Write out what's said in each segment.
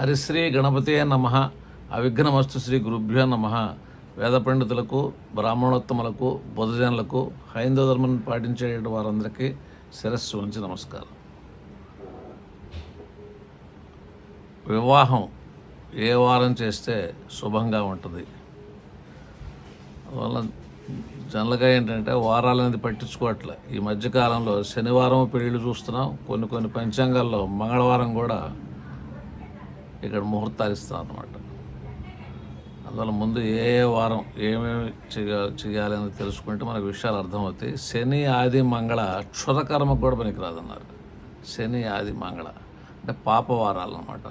హరిశ్రీ గణపతే నమ. అవిఘ్నమస్తు శ్రీ గురుభ్యో నమ. వేద పండితులకు బ్రాహ్మణోత్తములకు బుధజనులకు హైందవ ధర్మం పాటించే వారందరికీ శిరస్సు ఉంచి నమస్కారం. వివాహం ఏ వారం చేస్తే శుభంగా ఉంటుంది. అందువల్ల జనరల్గా ఏంటంటే వారాలు అనేది పట్టించుకోవట్లే. ఈ మధ్యకాలంలో శనివారం పెళ్ళిళ్ళు చూస్తున్నాం. కొన్ని కొన్ని పంచాంగాల్లో మంగళవారం కూడా ఇక్కడ ముహూర్తాలు ఇస్తాం అన్నమాట. అందువల్ల ముందు ఏ వారం ఏమేమి చేయాలి అని తెలుసుకుంటే మనకు విషయాలు అర్థమవుతాయి. శని ఆది మంగళ క్షురకర్మకు కూడా పనికిరాదన్నారు. శని ఆది మంగళ అంటే పాపవారాలు అనమాట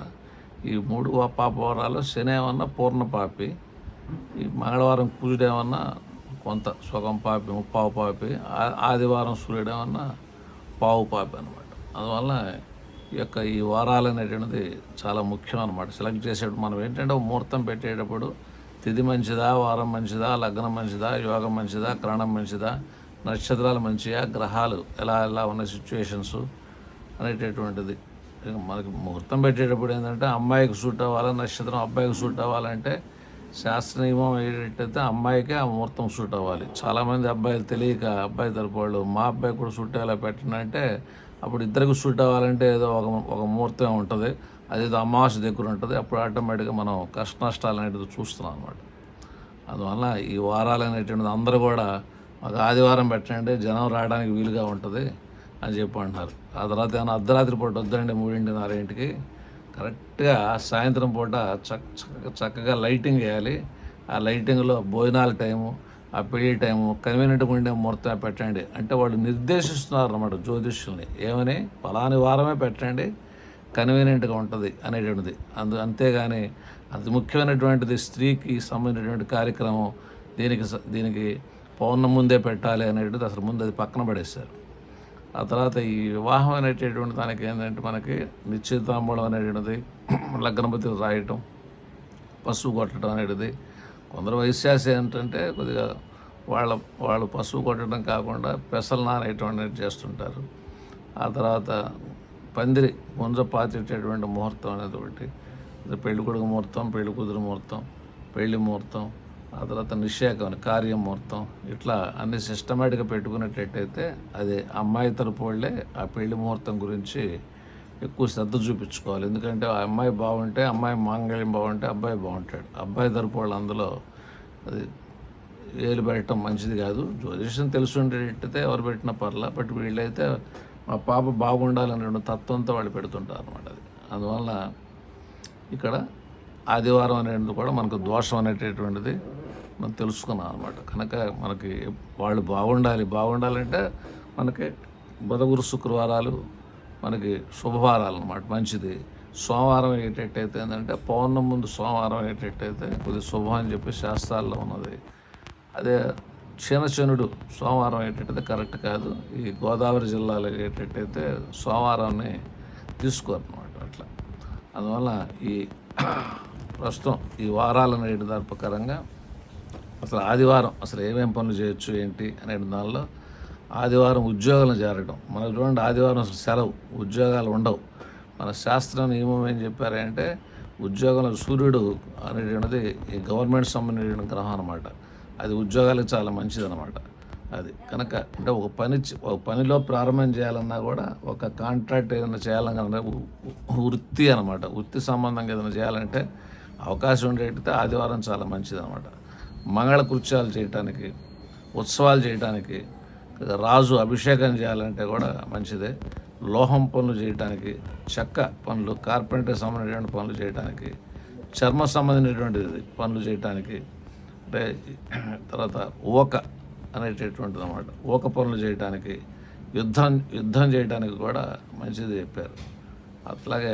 ఈ మూడు పాపవారాలు శని ఏమన్నా పూర్ణ పాపి ఈ మంగళవారం కుజుడు ఏమన్నా కొంత సుఖం పాపి ముప్పావు పాపి ఆదివారం సూర్యుడు ఏమన్నా పావు పాపి అనమాట అందువల్ల యొక్క ఈ వారాలు అనేటువంటిది చాలా ముఖ్యం అనమాట సెలెక్ట్ చేసేటప్పుడు మనం ఏంటంటే ముహూర్తం పెట్టేటప్పుడు తిథి మంచిదా వారం మంచిదా లగ్నం మంచిదా యోగం మంచిదా గ్రహణం మంచిదా నక్షత్రాలు మంచియా గ్రహాలు ఎలా ఎలా ఉన్న సిచ్యువేషన్స్ అనేటటువంటిది. మనకి ముహూర్తం పెట్టేటప్పుడు ఏంటంటే అమ్మాయికి సూట్ అవ్వాలా నక్షత్రం అబ్బాయికి సూట్ అవ్వాలంటే శాస్త్ర నియమం ఏంటంటే అమ్మాయికి ఆ ముహూర్తం సూట్ అవ్వాలి. చాలామంది అబ్బాయిలు తెలియక అబ్బాయి తరపు వాళ్ళు మా అబ్బాయి కూడా సూట్ అయ్యేలా పెట్టినంటే అప్పుడు ఇద్దరికి సూట్ అవ్వాలంటే ఏదో ఒక ఒక ముహూర్తం ఉంటుంది. అదేదో అమావాస్య దగ్గర ఉంటుంది. అప్పుడు ఆటోమేటిక్గా మనం కష్ట నష్టాలు అనేటిది చూస్తున్నాం అనమాట అందువల్ల ఈ వారాలు అనేటువంటిది అందరూ కూడా మాకు ఆదివారం పెట్టండి జనం రావడానికి వీలుగా ఉంటుంది అని చెప్పి అంటున్నారు. ఆ తర్వాత ఏమైనా అర్ధరాత్రి పూట వద్దండి మూడింటిన్నరేంటికి కరెక్ట్గా సాయంత్రం పూట చక్ చక్క- చక్కగా లైటింగ్ వేయాలి. ఆ లైటింగ్లో భోజనాల టైము ఆ పెళ్ళి టైము కన్వీనియంట్గా ఉండే ముహూర్తం పెట్టండి. అంటే వాళ్ళు నిర్దేశిస్తున్నారు అన్నమాట జ్యోతిష్యుల్ని. ఏమని? ఫలాని వారమే పెట్టండి. కన్వీనియంట్గా ఉంటుంది అనేటువంటిది. అందు అంతేగాని అతి ముఖ్యమైనటువంటిది స్త్రీకి సంబంధించినటువంటి కార్యక్రమం దీనికి స- దీనికి పౌర్ణం ముందే పెట్టాలి అనేటువంటిది అసలు ముందు అది పక్కన పడేశారు. ఆ తర్వాత ఈ వివాహం అనేటటువంటి దానికి ఏంటంటే మనకి నిశ్చితాంబూలం అనేటువంటిది లగ్నపతి రాయటం పసుపు కొట్టడం అనేటిది. కొందరు వైశ్యాస ఏంటంటే కొద్దిగా వాళ్ళ వాళ్ళు పశువు కొట్టడం కాకుండా పెసలు నానేటువంటి చేస్తుంటారు. ఆ తర్వాత పందిరి గుంజ పాతేటటువంటి ముహూర్తం అనేది ఒకటి. పెళ్ళి కొడుకు ముహూర్తం పెళ్ళి కూతురు ముహూర్తం పెళ్ళి ముహూర్తం ఆ తర్వాత నిశ్చయకం కార్యం ముహూర్తం ఇట్లా అన్ని సిస్టమేటిక్గా పెట్టుకునేటట్టయితే అది అమ్మాయి తరపు వాళ్ళే ఆ పెళ్ళి ముహూర్తం గురించి ఎక్కువ శ్రద్ధ చూపించుకోవాలి. ఎందుకంటే ఆ అమ్మాయి బాగుంటే అమ్మాయి మాంగళ్యం బాగుంటే అబ్బాయి బాగుంటాడు. అబ్బాయి తరపు వాళ్ళు అందులో అది వేలు పెట్టడం మంచిది కాదు. జ్యోతిషం తెలుసుండేటైతే ఎవరు పెట్టినా పర్లా బట్ వీళ్ళైతే మా పాప బాగుండాలనే తత్వంతో వాళ్ళు పెడుతుంటారు అనమాట అది. అందువల్ల ఇక్కడ ఆదివారం అనేది కూడా మనకు దోషం అనేటటువంటిది మనం తెలుసుకున్నాం అనమాట కనుక మనకి వాళ్ళు బాగుండాలి బాగుండాలంటే మనకి బుధగురు శుక్రవారాలు మనకి శుభవారాలు అనమాట మంచిది. సోమవారం అయ్యేటట్టయితే ఏంటంటే పౌర్ణం ముందు సోమవారం అయ్యేటట్టయితే కొద్దిగా శుభం అని చెప్పి శాస్త్రాల్లో ఉన్నది. అదే క్షీణచనుడు సోమవారం అయ్యేటట్టయితే కరెక్ట్ కాదు. ఈ గోదావరి జిల్లాలో అయ్యేటట్టయితే సోమవారాన్ని తీసుకోరన్నమాట అట్లా. అందువల్ల ఈ ప్రస్తుతం ఈ వారాలు అనేటి దాని ప్రకారంగా అసలు ఆదివారం అసలు ఏమేం పనులు చేయొచ్చు ఏంటి అనే దానిలో ఆదివారం ఉద్యోగాలను చేరడం మనకు చూడండి ఆదివారం అసలు సెలవు ఉద్యోగాలు ఉండవు. మన శాస్త్ర నియమం ఏం చెప్పారంటే ఉద్యోగంలో సూర్యుడు అనేటువంటిది ఈ గవర్నమెంట్ సంబంధించిన గ్రహం అనమాట అది ఉద్యోగాలకు చాలా మంచిది అనమాట అది కనుక అంటే ఒక పని ఒక పనిలో ప్రారంభం చేయాలన్నా కూడా ఒక కాంట్రాక్ట్ ఏదైనా చేయాలన్నా వృత్తి అనమాట వృత్తి సంబంధంగా ఏదైనా చేయాలంటే అవకాశం ఉండేటైతే ఆదివారం చాలా మంచిది అనమాట మంగళ కృత్యాలు చేయటానికి ఉత్సవాలు చేయటానికి రాజు అభిషేకం చేయాలంటే కూడా మంచిదే. లోహం పనులు చేయటానికి చెక్క పనులు కార్పెంటర్ సంబంధించినటువంటి పనులు చేయటానికి చర్మ సంబంధించినటువంటి పనులు చేయటానికి అంటే తర్వాత ఓక అనేటటువంటిది అనమాట ఓక పనులు చేయటానికి యుద్ధం యుద్ధం చేయడానికి కూడా మంచిది చెప్పారు. అట్లాగే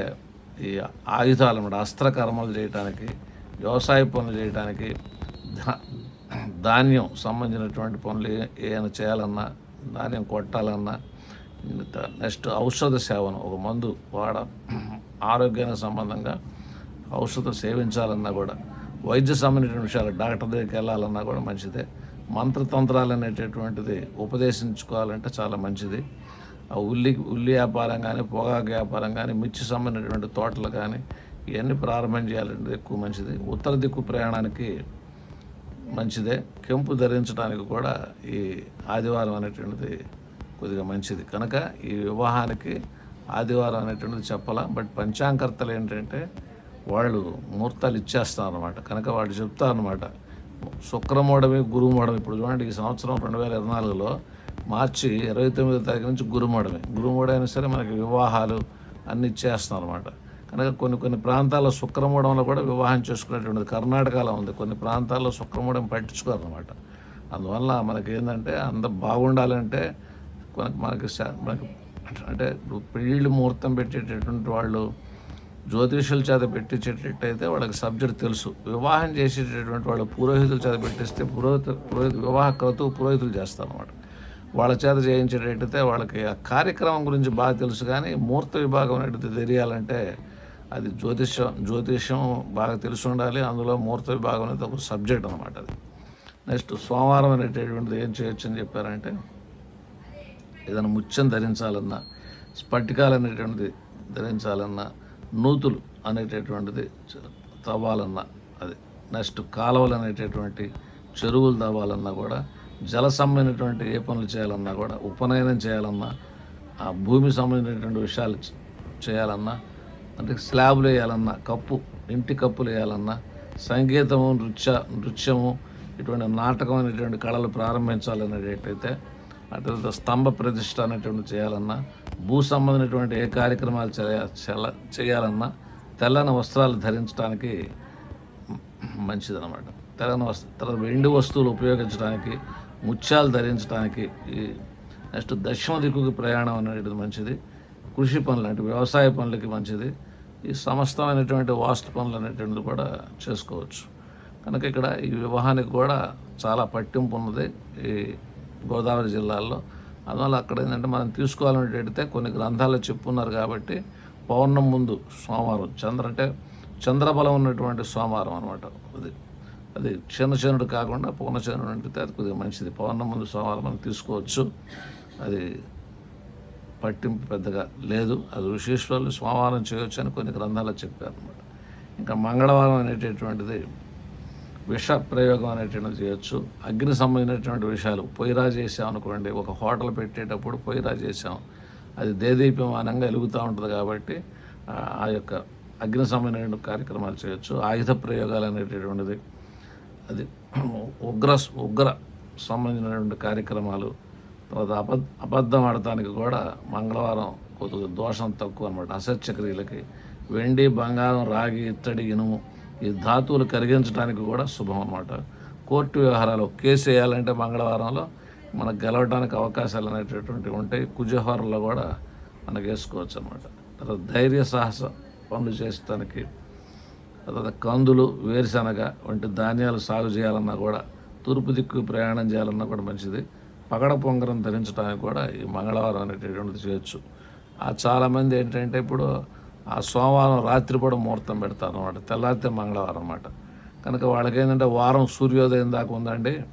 ఈ ఆయుధాలు అన్నమాట అస్త్రకర్మలు చేయటానికి వ్యవసాయ పనులు చేయటానికి ధా ధాన్యం సంబంధించినటువంటి పనులు ఏమైనా చేయాలన్నా ధాన్యం కొట్టాలన్నా నెక్స్ట్ ఔషధ సేవను ఒక మందు వాడ ఆరోగ్యానికి సంబంధంగా ఔషధం సేవించాలన్నా కూడా వైద్య సంబంధించిన విషయాలు డాక్టర్ దగ్గరికి వెళ్ళాలన్నా కూడా మంచిదే. మంత్రతంత్రాలు అనేటటువంటిది ఉపదేశించుకోవాలంటే చాలా మంచిది. ఆ ఉల్లి ఉల్లి వ్యాపారం కానీ పొగాకు వ్యాపారం కానీ మిర్చి సంబంధించినటువంటి తోటలు కానీ ఇవన్నీ ప్రారంభం చేయాలంటే ఎక్కువ మంచిది. ఉత్తర దిక్కు ప్రయాణానికి మంచిదే. కెంపు ధరించడానికి కూడా ఈ ఆదివారం అనేటువంటిది కొద్దిగా మంచిది. కనుక ఈ వివాహానికి ఆదివారం అనేటువంటిది చెప్పాలా? బట్ పంచాంకర్తలు ఏంటంటే వాళ్ళు ముహూర్తాలు ఇచ్చేస్తారు అనమాట కనుక వాళ్ళు చెప్తారు అనమాట శుక్రమూడమి ఇప్పుడు చూడండి ఈ సంవత్సరం రెండు వేల ఇరవై నాలుగులో మార్చి ఇరవై తొమ్మిదో తారీఖు నుంచి గురుమూడమి. గురుమూడ అయినా సరే మనకి వివాహాలు అన్ని ఇచ్చేస్తున్నారు అనమాట కనుక కొన్ని కొన్ని ప్రాంతాల్లో శుక్రమూడంలో కూడా వివాహం చేసుకునేటువంటిది కర్ణాటకలో ఉంది. కొన్ని ప్రాంతాల్లో శుక్రమూఢం పట్టించుకోరు అనమాట అందువల్ల మనకి ఏంటంటే అంత బాగుండాలంటే మనకి మనకి అంటే పెళ్ళిళ్ళు ముహూర్తం పెట్టేటటువంటి వాళ్ళు జ్యోతిషుల చేత పెట్టించేటట్టయితే వాళ్ళకి సబ్జెక్ట్ తెలుసు. వివాహం చేసేటటువంటి వాళ్ళ పురోహితుల చేత పెట్టిస్తే పురోహిత పురోహిత వివాహ క్రతువు పురోహితులు చేస్తారన్నమాట. వాళ్ళ చేత చేయించేటట్టయితే వాళ్ళకి ఆ కార్యక్రమం గురించి బాగా తెలుసు కానీ ముహూర్త విభాగం అనేది తెలియాలంటే అది జ్యోతిష్యం జ్యోతిష్యం బాగా తెలిసి ఉండాలి. అందులో ముహూర్త విభాగం అనేది ఒక సబ్జెక్ట్ అనమాట అది. నెక్స్ట్ సోమవారం అనేటటువంటిది ఏం చేయొచ్చు అని చెప్పారంటే ఏదైనా ముత్యం ధరించాలన్నా స్ఫటికాలు అనేటువంటిది ధరించాలన్నా నూతులు అనేటటువంటిది తవ్వాలన్నా అది. నెక్స్ట్ కాలువలు అనేటటువంటి చెరువులు తవ్వాలన్నా కూడా జల సంబంధించినటువంటి ఏ పనులు చేయాలన్నా కూడా ఉపనయనం చేయాలన్నా ఆ భూమి సంబంధించినటువంటి విషయాలు చేయాలన్నా అంటే స్లాబ్లు వేయాలన్నా కప్పు ఇంటి కప్పులు వేయాలన్నా సంగీతము నృత్య నృత్యము ఇటువంటి నాటకం అనేటువంటి కళలు ప్రారంభించాలనేటైతే ఆ తర్వాత స్తంభ ప్రతిష్ట అనేటువంటి చేయాలన్నా భూ సంబంధమైనటువంటి ఏ కార్యక్రమాలు చేయాల- చేయాలన్నా తెల్లని వస్త్రాలు ధరించడానికి మంచిదన్నమాట. తెల్లని వస్త్ర తర్వాత వెండి వస్తువులు ఉపయోగించడానికి ముత్యాలు ధరించడానికి ఈ నెక్స్ట్ దక్షిణ దిక్కుకి ప్రయాణం అనేది మంచిది. కృషి పనులు అంటే వ్యవసాయ పనులకి మంచిది. ఈ సమస్తమైనటువంటి వాస్తు పనులు అనేటువంటిది కూడా చేసుకోవచ్చు. కనుక ఇక్కడ ఈ వివాహానికి కూడా చాలా పట్టింపు ఉన్నది ఈ గోదావరి జిల్లాల్లో. అందువల్ల అక్కడ ఏంటంటే మనం తీసుకోవాలనేటైతే కొన్ని గ్రంథాలు చెప్పున్నారు కాబట్టి పౌర్ణం ముందు సోమవారం చంద్ర అంటే చంద్రబలం ఉన్నటువంటి సోమవారం అనమాట అది అది క్షీణచంద్రుడు కాకుండా పూర్ణచంద్రుడు అంటే అది కొద్దిగా మంచిది. పౌర్ణం ముందు సోమవారం మనం తీసుకోవచ్చు. అది పట్టింపు పెద్దగా లేదు. అది ఋషీశ్వరులు సోమవారం చేయొచ్చు అని కొన్ని గ్రంథాలు చెప్పారు అనమాట ఇంకా మంగళవారం అనేటటువంటిది విష ప్రయోగం అనేటువంటిది చేయొచ్చు. అగ్ని సంబంధించినటువంటి విషయాలు. పొయ్యిరా చేసాం అనుకోండి ఒక హోటల్ పెట్టేటప్పుడు పొయ్యిరా చేసాం. అది దేదీప్యమానంగా వెలుగుతూ ఉంటుంది కాబట్టి ఆ- యొక్క అగ్ని సంబంధించిన కార్యక్రమాలు చేయొచ్చు. ఆయుధ ప్రయోగాలు అనేటటువంటిది. అది ఉగ్ర ఉగ్ర సంబంధించినటువంటి కార్యక్రమాలు. తర్వాత అబద్ధ అబద్ధం ఆడటానికి కూడా మంగళవారం కొద్దిగా దోషం తక్కువ అనమాట అసత్యక్రియలకి. వెండి బంగారం రాగి ఇత్తడి ఇనుము ఈ ధాతువులు కరిగించడానికి కూడా శుభం అనమాట కోర్టు వ్యవహారాలు కేసు వేయాలంటే మంగళవారంలో మనకు గెలవడానికి అవకాశాలు అనేటటువంటివి ఉంటాయి. కుజహారంలో కూడా మనకు వేసుకోవచ్చు అనమాట తర్వాత ధైర్య సాహస పనులు చేసడానికి తర్వాత కందులు వేరుశనగ వంటి ధాన్యాలు సాగు చేయాలన్నా కూడా తూర్పు దిక్కు ప్రయాణం చేయాలన్నా కూడా మంచిది. పగడ పొంగరం ధరించడానికి కూడా ఈ మంగళవారం అనేటటువంటిది చేయొచ్చు. ఆ చాలామంది ఏంటంటే ఇప్పుడు ఆ సోమవారం రాత్రి కూడా ముహూర్తం పెడతారు అనమాట తెల్లారితే మంగళవారం అనమాట కనుక వాళ్ళకి ఏంటంటే వారం సూర్యోదయం దాకా ఉందండి.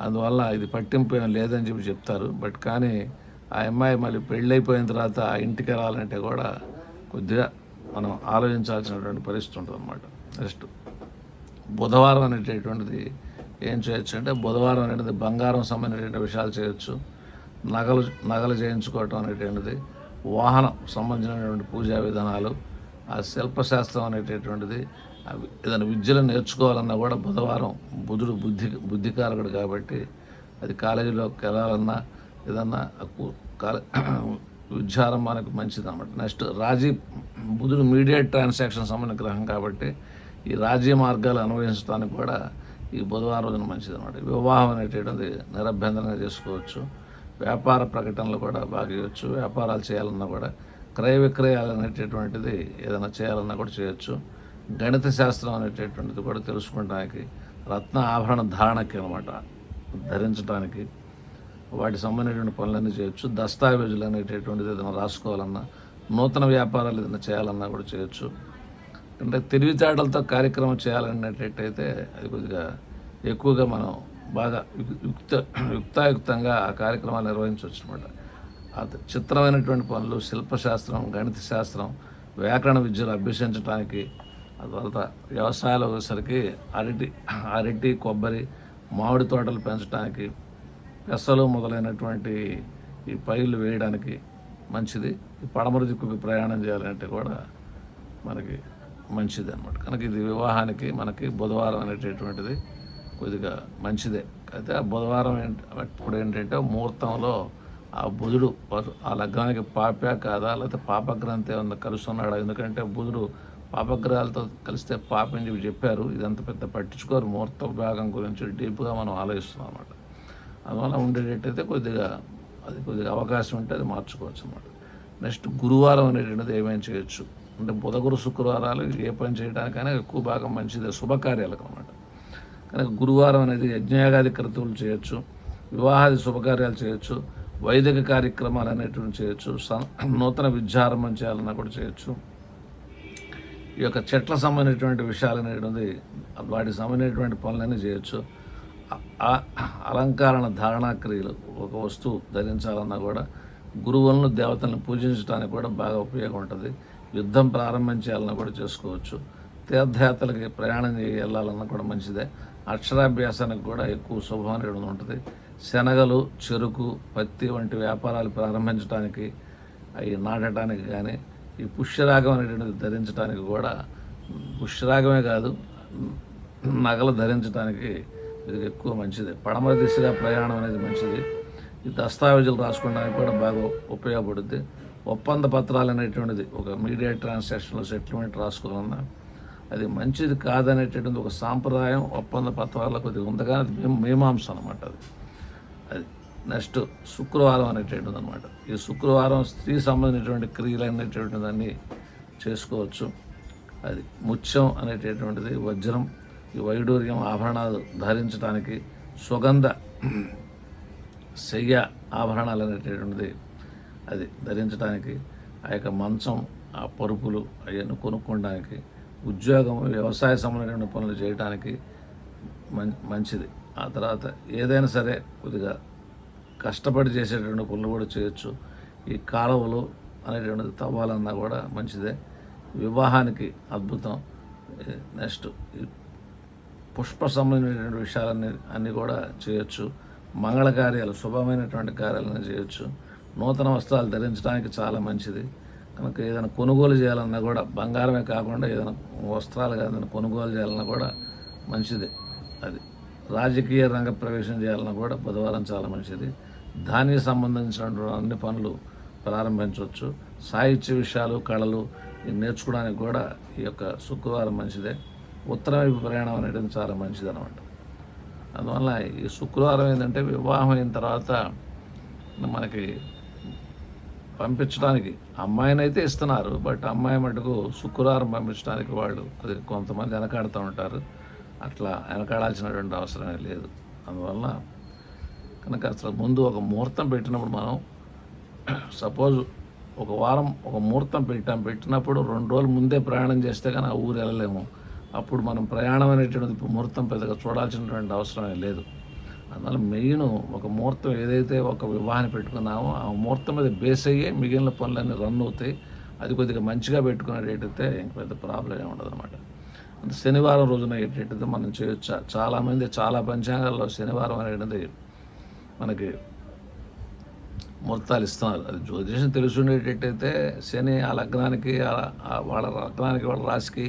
అందువల్ల ఇది పట్టింపు లేదని చెప్పి చెప్తారు. బట్ కానీ ఆ అమ్మాయి మళ్ళీ పెళ్ళైపోయిన తర్వాత ఆ ఇంటికి రావాలంటే కూడా కొద్దిగా మనం ఆలోచించాల్సినటువంటి పరిస్థితి ఉంటుంది అనమాట నెక్స్ట్ బుధవారం అనేటటువంటిది ఏం చేయొచ్చు అంటే బుధవారం అనేది బంగారం సంబంధించిన విషయాలు చేయొచ్చు. నగలు నగలు చేయించుకోవటం అనేటువంటిది వాహనం సంబంధించినటువంటి పూజా విధానాలు ఆ శిల్పశాస్త్రం అనేటటువంటిది ఏదైనా విద్యలు నేర్చుకోవాలన్నా కూడా బుధవారం బుధుడు బుద్ధి బుద్ధికారకుడు కాబట్టి అది కాలేజీలోకి వెళ్ళాలన్నా ఏదన్నా కు- కాలే విద్యారంభానికి మంచిది అనమాట నెక్స్ట్ రాజీ బుధుడు మీడియట్ ట్రాన్సాక్షన్ సంబంధ గ్రహం కాబట్టి ఈ రాజీ మార్గాలు అన్వయించడానికి కూడా ఈ బుధవారం రోజున మంచిది అనమాట వివాహం అనేటటువంటిది నిరభ్యంతరంగా చేసుకోవచ్చు. వ్యాపార ప్రకటనలు కూడా బాగా చేయొచ్చు వ్యాపారాలు చేయాలన్నా కూడా. క్రయ విక్రయాలు అనేటటువంటిది ఏదైనా చేయాలన్నా కూడా చేయొచ్చు. గణిత శాస్త్రం అనేటటువంటిది కూడా తెలుసుకోవడానికి రత్న ఆభరణ ధారణకి అనమాట ధరించడానికి వాటి సంబంధించిన పనులన్నీ చేయొచ్చు. దస్తావేజులు అనేటటువంటిది ఏదైనా రాసుకోవాలన్నా నూతన వ్యాపారాలు ఏదైనా చేయాలన్నా కూడా చేయొచ్చు. అంటే తెలివితేటలతో కార్యక్రమం చేయాలనేటట్టయితే అది కొద్దిగా ఎక్కువగా మనం బాగా యుక్త యుక్తాయుక్తంగా ఆ కార్యక్రమాలు నిర్వహించవచ్చు అనమాట చిత్రమైనటువంటి పనులు శిల్పశాస్త్రం గణిత శాస్త్రం వ్యాకరణ విద్యలు అభ్యసించడానికి ఆ తర్వాత వ్యవసాయాలు వచ్చేసరికి అరటి అరటి కొబ్బరి మామిడి తోటలు పెంచడానికి పెసలు మొదలైనటువంటి ఈ పైర్లు వేయడానికి మంచిది. ఈ పడమర దిక్కుకి ప్రయాణం చేయాలంటే కూడా మనకి మంచిది అనమాట కనుక ఇది వివాహానికి మనకి బుధవారం అనేటటువంటిది కొద్దిగా మంచిదే. అయితే ఆ బుధవారం ఇప్పుడు ఏంటంటే ముహూర్తంలో ఆ బుధుడు ఆ లగ్నానికి పాపా కాదా లేకపోతే పాపగ్రహంతో ఏమన్నా కలుస్తున్నాడా? ఎందుకంటే బుధుడు పాపగ్రహాలతో కలిస్తే పాపం అని చెప్పి చెప్పారు. ఇదంత పెద్ద పట్టించుకోరు. ముహూర్త భాగం గురించి డీప్గా మనం ఆలోచిస్తున్నాం అనమాట అందువల్ల ఉండేటట్టయితే కొద్దిగా అది కొద్దిగా అవకాశం ఉంటే అది మార్చుకోవచ్చు అనమాట నెక్స్ట్ గురువారం అనేటువంటిది ఏమేమి చేయొచ్చు. అంటే బుధ గురు శుక్రవారాలు ఏ పని చేయడానికైనా ఎక్కువ భాగం మంచిదే. శుభకార్యాలకు అనమాట కనుక గురువారం అనేది యజ్ఞయాగాది క్రతువులు చేయొచ్చు వివాహాది శుభకార్యాలు చేయొచ్చు వైదిక కార్యక్రమాలు అనేటువంటి చేయొచ్చు స- నూతన విద్యారంభం చేయాలన్నా కూడా చేయొచ్చు. ఈ యొక్క చెట్ల సంబంధించినటువంటి విషయాలు అనేటువంటి వాటికి సంబంధించినటువంటి పనులన్నీ చేయొచ్చు. ఆ- అలంకరణ ధారణా క్రియలు ఒక వస్తువు ధరించాలన్నా కూడా గురువులను దేవతలను పూజించడానికి కూడా బాగా ఉపయోగం ఉంటుంది. యుద్ధం ప్రారంభించాలన్నా కూడా చేసుకోవచ్చు. తీర్థయాత్రలకి ప్రయాణం వెళ్ళాలన్నా కూడా మంచిదే. అక్షరాభ్యాసానికి కూడా ఎక్కువ శుభం ఉంటుంది. శనగలు చెరుకు పత్తి వంటి వ్యాపారాలు ప్రారంభించడానికి అవి నాటడానికి కానీ ఈ పుష్యరాగం అనేటువంటిది ధరించడానికి కూడా పుష్యరాగమే కాదు నగలు ధరించడానికి ఇది ఎక్కువ మంచిది. పడమర దిశగా ప్రయాణం అనేది మంచిది. ఈ దస్తావేజులు రాసుకోవడానికి కూడా బాగా ఉపయోగపడుద్ది. ఒప్పంద పత్రాలు అనేటువంటిది ఒక మీడియా ట్రాన్సాక్షన్లో సెటిల్మెంట్ రాసుకోవాలన్నా అది మంచిది కాదనేటటువంటి ఒక సాంప్రదాయం ఒప్పంద పత్రాల్లో కొద్దిగా ఉంది. కానీ అది మీమాంస అనమాట అది. అది నెక్స్ట్ శుక్రవారం అనేటువంటిది అనమాట ఈ శుక్రవారం స్త్రీ సంబంధించినటువంటి క్రియలు అనేటువంటిది దాన్ని చేసుకోవచ్చు. అది ముత్యం అనేటటువంటిది వజ్రం ఈ వైడూర్యం ఆభరణాలు ధరించడానికి సుగంధ శయ్య ఆభరణాలు అనేటటువంటిది అది ధరించడానికి ఆ యొక్క మంచం ఆ పరుపులు అవన్నీ కొనుక్కోవడానికి ఉద్యోగం వ్యవసాయ సంబంధమైన పనులు చేయడానికి మంచిది. ఆ తర్వాత ఏదైనా సరే కొద్దిగా కష్టపడి చేసేటువంటి పనులు కూడా చేయొచ్చు. ఈ కాలువలు అనేటువంటిది తవ్వాలన్నా కూడా మంచిదే. వివాహానికి అద్భుతం. నెక్స్ట్ ఈ పుష్ప సంబంధించినటువంటి విషయాలన్నీ అన్నీ కూడా చేయొచ్చు. మంగళ కార్యాలు శుభమైనటువంటి కార్యాలను చేయొచ్చు. నూతన వస్త్రాలు ధరించడానికి చాలా మంచిది. మనకు ఏదైనా కొనుగోలు చేయాలన్నా కూడా బంగారమే కాకుండా ఏదైనా వస్త్రాలు ఏదైనా కొనుగోలు చేయాలన్నా కూడా మంచిది అది. రాజకీయ రంగ ప్రవేశం చేయాలన్నా కూడా బుధవారం చాలా మంచిది. దానికి సంబంధించినటువంటి అన్ని పనులు ప్రారంభించవచ్చు. సాహిత్య విషయాలు కళలు నేర్చుకోవడానికి కూడా ఈ యొక్క శుక్రవారం మంచిదే. ఉత్తర వైపు ప్రయాణం అనేది చాలా మంచిది అనమాట అందువల్ల ఈ శుక్రవారం ఏంటంటే వివాహం అయిన తర్వాత మనకి పంపించడానికి అమ్మాయిని అయితే ఇస్తున్నారు బట్ అమ్మాయి మటుకు శుక్రవారం పంపించడానికి వాళ్ళు కొద్దిగా కొంతమంది వెనకాడుతూ ఉంటారు. అట్లా వెనకాడాల్సినటువంటి అవసరమే లేదు. అందువల్ల కనుక అసలు ముందు ఒక ముహూర్తం పెట్టినప్పుడు మనం సపోజ్ ఒక వారం ఒక ముహూర్తం పెట్టాం పెట్టినప్పుడు రెండు రోజులు ముందే ప్రయాణం చేస్తే కానీ ఆ ఊరు వెళ్ళలేము. అప్పుడు మనం ప్రయాణం అనేటువంటిది ముహూర్తం పెద్దగా చూడాల్సినటువంటి అవసరమే లేదు. అందువల్ల మెయిన్ ఒక ముహూర్తం ఏదైతే ఒక వివాహాన్ని పెట్టుకున్నామో ఆ ముహూర్తం మీద బేస్ అయ్యే మిగిలిన పనులన్నీ రన్ అవుతాయి. అది కొద్దిగా మంచిగా పెట్టుకునేటట్టయితే ఇంక పెద్ద ప్రాబ్లం ఏమి ఉండదు అనమాట అంటే శనివారం రోజున ఏంటంటే మనం చేయొచ్చు? చాలామంది చాలా పంచాంగాల్లో శనివారం అనేది మనకి ముహూర్తాలు ఇస్తున్నారు. అది జ్యోతిషం తెలుసుండేటట్టయితే శని ఆ లగ్నానికి వాళ్ళ లగ్నానికి వాళ్ళ రాశికి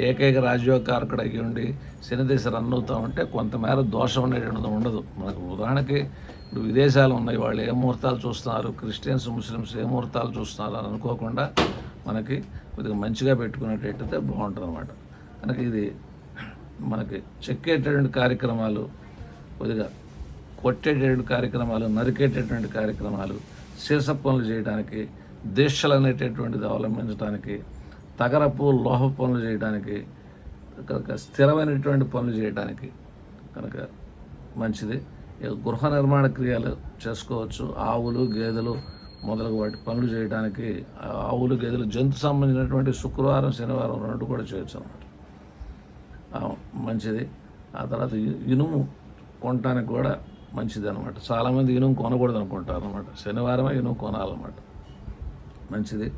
ఏకైక రాజ్యోగకారకుడు ఉండి శనిదశ రన్ అవుతా ఉంటే కొంతమేర దోషం అనేటువంటిది ఉండదు. మనకు ఉదాహరణకి ఇప్పుడు విదేశాలు ఉన్నాయి వాళ్ళు ఏ ముహూర్తాలు చూస్తున్నారు క్రిస్టియన్స్ ముస్లిమ్స్ ఏ ముహూర్తాలు చూస్తున్నారు అని అనుకోకుండా మనకి కొద్దిగా మంచిగా పెట్టుకునేటట్టయితే బాగుంటుంది అనమాట కనుక ఇది మనకి చెక్కేటటువంటి కార్యక్రమాలు కొద్దిగా కొట్టేటటువంటి కార్యక్రమాలు నరికేటటువంటి కార్యక్రమాలు శీర్ష పనులు చేయడానికి దీక్షలు అనేటటువంటిది అవలంబించడానికి తగరపు లోహ పనులు చేయడానికి కనుక స్థిరమైనటువంటి పనులు చేయడానికి కనుక మంచిది. ఇక గృహ నిర్మాణ క్రియలు చేసుకోవచ్చు. ఆవులు గేదెలు మొదలగు వాటి పనులు చేయడానికి ఆవులు గేదెలు జంతు సంబంధించినటువంటి శుక్రవారం శనివారం రెండు కూడా చేయొచ్చు అన్నమాట. మంచిది. ఆ తర్వాత ఇ- ఇనుము కొనటానికి కూడా మంచిది అనమాట చాలామంది ఇనుము కొనకూడదు అనుకుంటారు అనమాట శనివారమే ఇనుము కొనాలన్నమాట. మంచిది.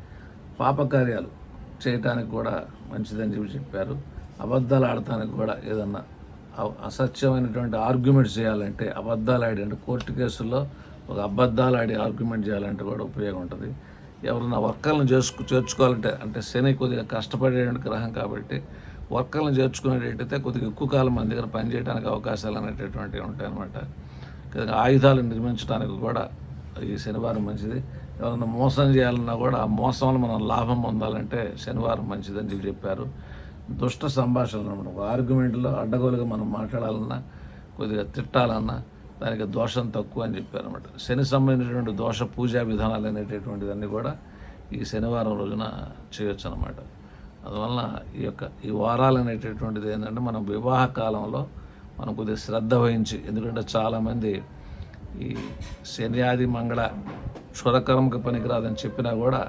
పాపకార్యాలు చేయటానికి కూడా మంచిదని చెప్పి చెప్పారు. అబద్ధాలు ఆడటానికి కూడా ఏదన్నా అసత్యమైనటువంటి ఆర్గ్యుమెంట్ చేయాలంటే అబద్ధాలు ఆడి అంటే కోర్టు కేసుల్లో ఒక అబద్ధాలు ఆడి ఆర్గ్యుమెంట్ చేయాలంటే కూడా ఉపయోగం ఉంటుంది. ఎవరన్నా వర్కర్లను చేసుకు చేర్చుకోవాలంటే అంటే శని కొద్దిగా కష్టపడే గ్రహం కాబట్టి వర్కర్లను చేర్చుకునేటట్టయితే కొద్దిగా ఎక్కువ కాలం మన దగ్గర పనిచేయడానికి అవకాశాలు అనేటటువంటివి ఉంటాయన్నమాట. ఆయుధాలు నిర్మించడానికి కూడా ఈ శనివారం మంచిది. ఏమైనా మోసం చేయాలన్నా కూడా ఆ మోసంలో మనం లాభం పొందాలంటే శనివారం మంచిదని చెప్పి చెప్పారు. దుష్ట సంభాషణలు అనమాట. ఆర్గ్యుమెంట్లో అడ్డగోలుగా మనం మాట్లాడాలన్నా కొద్దిగా తిట్టాలన్నా దానికి దోషం తక్కువ అని చెప్పారు అనమాట. శని సంబంధించినటువంటి దోష పూజా విధానాలు అనేటటువంటివన్నీ కూడా ఈ శనివారం రోజున చేయొచ్చు అనమాట. అందువలన ఈ యొక్క ఈ వారాలు అనేటటువంటిది ఏంటంటే మనం వివాహ కాలంలో మనం కొద్దిగా శ్రద్ధ వహించి ఎందుకంటే చాలామంది ఈ శనియాది మంగళ క్షురకరంకి పనికిరాదని చెప్పినా కూడా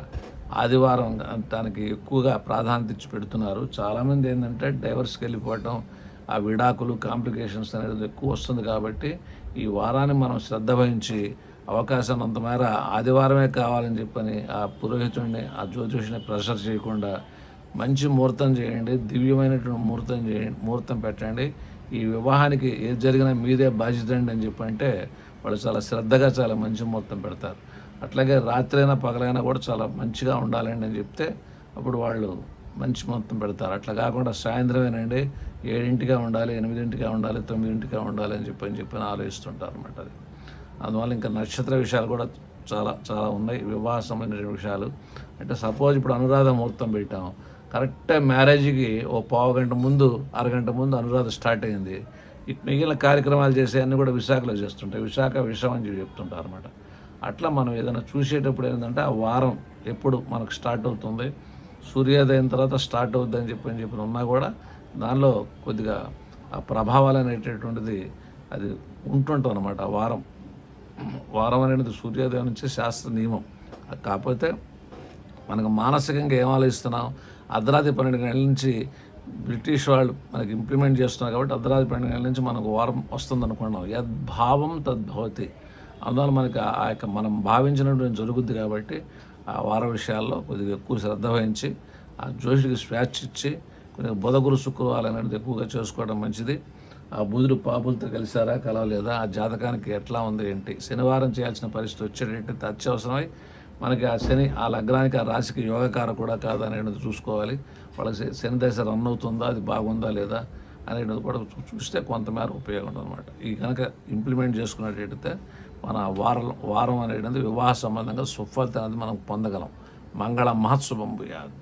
ఆదివారం దానికి ఎక్కువగా ప్రాధాన్యత ఇచ్చి పెడుతున్నారు. చాలామంది ఏంటంటే డైవర్స్కి వెళ్ళిపోవటం ఆ విడాకులు కాంప్లికేషన్స్ అనేది ఎక్కువ వస్తుంది కాబట్టి ఈ వారాన్ని మనం శ్రద్ధ వహించి అవకాశం అంత మేర ఆదివారమే కావాలని చెప్పని ఆ పురోహితుడిని ఆ జ్యోతిషిని ప్రెషర్ చేయకుండా మంచి ముహూర్తం చేయండి దివ్యమైనటువంటి ముహూర్తం చేయండి ముహూర్తం పెట్టండి. ఈ వివాహానికి ఏది జరిగినా మీదే బాధ్యత అండి అని చెప్పంటే వాళ్ళు చాలా శ్రద్ధగా చాలా మంచి ముహూర్తం పెడతారు. అట్లాగే రాత్రైనా పగలైనా కూడా చాలా మంచిగా ఉండాలండి అని చెప్తే అప్పుడు వాళ్ళు మంచి మొత్తం పెడతారు. అట్లా కాకుండా సాయంత్రమేనండి ఏడింటిగా ఉండాలి ఎనిమిదింటిగా ఉండాలి తొమ్మిదింటిగా ఉండాలి అని చెప్పి అని చెప్పి ఆలోచిస్తుంటారు అనమాట అది. అందువల్ల ఇంకా నక్షత్ర విషయాలు కూడా చాలా చాలా ఉన్నాయి. వివాహ సంబంధించిన విషయాలు. అంటే సపోజ్ ఇప్పుడు అనురాధ ముహూర్తం పెట్టాము. కరెక్ట్ మ్యారేజ్కి ఓ పావు గంట ముందు అరగంట ముందు అనురాధ స్టార్ట్ అయింది. మిగిలిన కార్యక్రమాలు చేసే అన్నీ కూడా విశాఖలో చేస్తుంటాయి. విశాఖ విషయం అని చెప్తుంటారు అనమాట అట్లా మనం ఏదైనా చూసేటప్పుడు ఏంటంటే ఆ వారం ఎప్పుడు మనకు స్టార్ట్ అవుతుంది. సూర్యోదయం తర్వాత స్టార్ట్ అవుద్ది అని చెప్పి అని చెప్పి ఉన్నా కూడా దానిలో కొద్దిగా ఆ ప్రభావాలు అనేటటువంటిది అది ఉంటుంటుంది అనమాట ఆ వారం. వారం అనేది సూర్యోదయం నుంచి శాస్త్ర నియమం. కాకపోతే మనకు మానసికంగా ఏం ఆలోచిస్తున్నాం? అర్ధరాత్రి పన్నెండు గంటల నుంచి బ్రిటిష్ వాళ్ళు మనకి ఇంప్లిమెంట్ చేస్తున్నారు కాబట్టి అర్ధరాత్రి పన్నెండు గంటల నుంచి మనకు వారం వస్తుంది అనుకున్నాం యద్భావం తద్భవతి. అందువల్ల మనకి ఆ యొక్క మనం భావించినటువంటి జరుగుద్ది కాబట్టి ఆ వార విషయాల్లో కొద్దిగా ఎక్కువ శ్రద్ధ వహించి ఆ జ్యోషుడికి స్వేచ్ఛ ఇచ్చి కొద్దిగా బుధగురు శుక్రవారం అనేది ఎక్కువగా చేసుకోవడం మంచిది. ఆ బుధుడు పాపులతో కలిసారా కలవలేదా ఆ జాతకానికి ఎట్లా ఉంది ఏంటి శనివారం చేయాల్సిన పరిస్థితి వచ్చేటట్టు అత్యవసరమై మనకి ఆ శని ఆ లగ్నానికి ఆ రాశికి యోగకార కూడా కాదా అనేది చూసుకోవాలి. వాళ్ళకి శని దశ రన్ అవుతుందా అది బాగుందా లేదా అనేది కూడా చూస్తే కొంతమేర ఉపయోగం అనమాట ఈ కనుక ఇంప్లిమెంట్ చేసుకున్నట్టయితే మన వారం వారం అనేది వివాహ సంబంధంగా సుఫలితం అనేది మనం పొందగలం. మంగళ మహత్సవం భూయాత్.